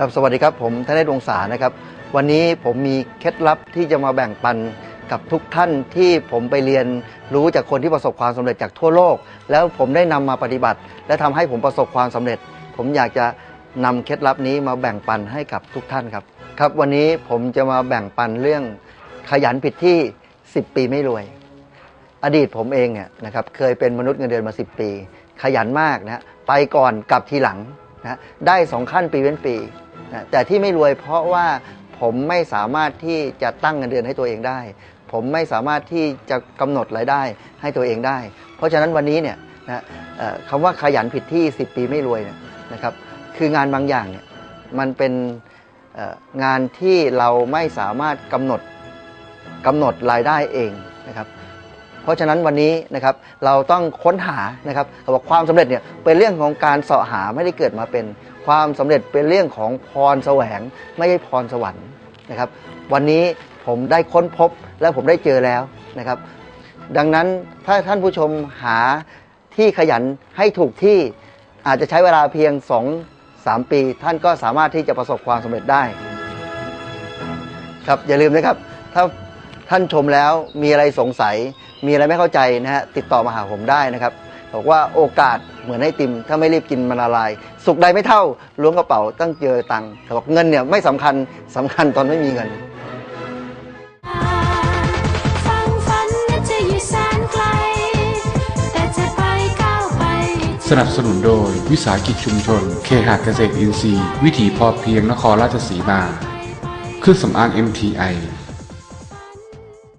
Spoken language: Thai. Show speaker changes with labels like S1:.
S1: ครับสวัสดีครับผมธเนศวงศานะครับ วันนี้ผมมีเคล็ดลับที่จะมาแบ่งปันกับทุกท่านที่ผมไปเรียนรู้จากคนที่ประสบความสำเร็จจากทั่วโลก แล้วผมได้นำมาปฏิบัติ และทำให้ผมประสบความสำเร็จ ผมอยากจะนำเคล็ดลับนี้มาแบ่งปันให้กับทุกท่านครับ ครับวันนี้ผมจะมาแบ่งปันเรื่องขยันผิดที่ 10 ปีไม่รวย อดีตผมเองเนี่ยนะครับเคยเป็นมนุษย์เงินเดือนมา 10 ปี ขยันมากนะฮะไปก่อนกลับทีหลังนะได้สองขั้นปีเว้นปี นะแต่ที่ไม่รวยเพราะว่าผมไม่สามารถที่จะตั้งเงินเดือนให้ตัวเองได้ ผมไม่สามารถที่จะกำหนดรายได้ให้ตัวเองได้ เพราะฉะนั้นวันนี้เนี่ยนะคำว่าขยันผิดที่ 10 ปีไม่รวยเนี่ยนะครับ คืองานบางอย่างเนี่ยมันเป็นงานที่เราไม่สามารถกำหนดกำหนดรายได้เองนะครับ เพราะฉะนั้นวันนี้นะครับเราต้องค้นหานะครับเขาบอกความสำเร็จเนี่ยเป็นเรื่องของการเสาะหาไม่ได้เกิดมาเป็น ความสำเร็จเป็นเรื่องของพรแสวง ไม่ใช่พรสวรรค์นะครับวันนี้ผมได้ค้นพบและผมได้เจอแล้วนะครับ ดังนั้นถ้าท่านผู้ชมหาที่ขยันให้ถูกที่อาจจะใช้เวลาเพียง 2-3 ปี ท่านก็สามารถที่จะประสบความสำเร็จได้ ครับอย่าลืมนะครับ ถ้า ท่านชมแล้วมีอะไรสงสัย มีอะไรไม่เข้าใจนะฮะติดต่อมาหาผมได้นะครับบอกว่าโอกาสเหมือนให้ติม ถ้าไม่รีบกินมันละลาย สุขใดไม่เท่าล้วงกระเป๋าตั้งเจอตังค์แต่บอกเงินเนี่ยไม่สำคัญสำคัญตอนไม่มีเงิน
S2: ฟังฝันนั้นจะอยู่แสนไกลแต่จะไปก้าวไป
S3: สนับสนุนโดยวิสาหกิจชุมชน เคหะเกษตรอินทรีย์ วิถีพอเพียงนครราชสีมา เครื่องสำอาง MTI